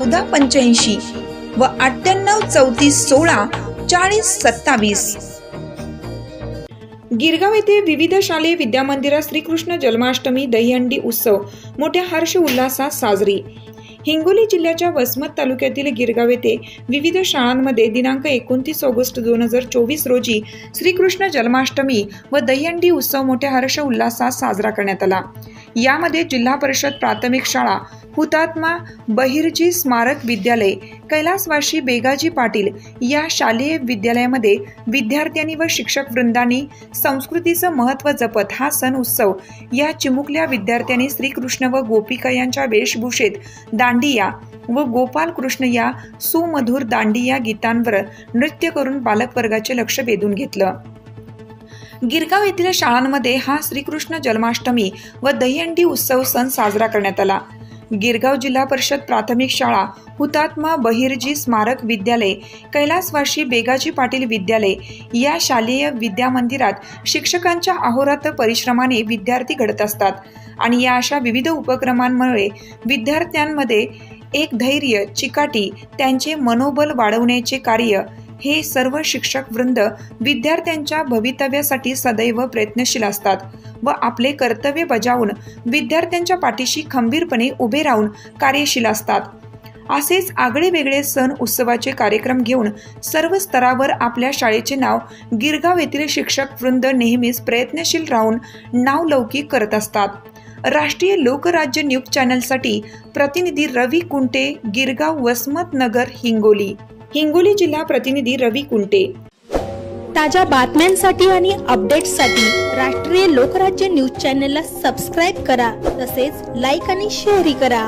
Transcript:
चौदा पंच्याऐंशी व अठ्ठ्याण्णव चौतीस सोळा चाळीस सत्तावीस. गिरगाव येथे विविध शालेय विद्यामंदिरात श्रीकृष्ण जन्माष्टमी दहीहंडी उत्सव मोठ्या हर्ष उल्हासात साजरी. हिंगोली जिल्ह्याच्या वसमत तालुक्यातील गिरगाव येथे विविध शाळांमध्ये दिनांक एकोणतीस ऑगस्ट दोन हजार चोवीस रोजी श्रीकृष्ण जन्माष्टमी व दहीहंडी उत्सव मोठ्या हर्ष उल्हासात साजरा करण्यात आला. यामध्ये जिल्हा परिषद प्राथमिक शाळा हुतात्मा बहिर्जी स्मारक विद्यालय कैलासवाशी बेगाजी पाटील या शालेय विद्यालयामध्ये विद्यार्थ्यांनी व शिक्षक वृंदांनी संस्कृतीचं महत्त्व जपत हा सण उत्सव या चिमुकल्या विद्यार्थ्यांनी श्रीकृष्ण व गोपिका यांच्या वेशभूषेत दांडिया व गोपाल कृष्ण या सुमधुर दांडिया गीतांवर नृत्य करून पालकवर्गाचे लक्ष वेधून घेतलं. गिरगाव येथील शाळांमध्ये हा श्रीकृष्ण जन्माष्टमी व दहीहंडी उत्सव सण साजरा करण्यात आला. गिरगाव जिल्हा परिषद प्राथमिक शाळा हुतात्मा बहिर्जी स्मारक विद्यालय कैलासवाशी बेगाजी पाटील विद्यालय या शालेय विद्यामंदिरात शिक्षकांच्या अहोरात्र परिश्रमाने विद्यार्थी घडत असतात. आणि या अशा विविध उपक्रमांमुळे विद्यार्थ्यांमध्ये एक धैर्य चिकाटी त्यांचे मनोबल वाढवण्याचे कार्य हे सर्व शिक्षक वृंद विद्यार्थ्यांच्या भवितव्यासाठी सदैव प्रयत्नशील असतात व आपले कर्तव्य बजावून विद्यार्थ्यांच्या पाठीशी खंबीरपणे उभे राहून कार्यशील असतात. असेच आगळे वेगळे सण उत्सवाचे कार्यक्रम घेऊन सर्व स्तरावर आपल्या शाळेचे नाव गिरगाव येथील शिक्षक वृंद नेहमीच प्रयत्नशील राहून नावलौकिक करत असतात. राष्ट्रीय लोकराज्य न्यूज चॅनलसाठी प्रतिनिधी रवी कुंटे गिरगाव वसमत नगर हिंगोली. हिंगोली जिल्हा प्रतिनिधी रवी कुंटे. ताज्या बातम्यांसाठी आणि अपडेट्ससाठी राष्ट्रीय लोकराज्य न्यूज चॅनलला सबस्क्राईब करा तसेच लाईक आणि शेअरही करा.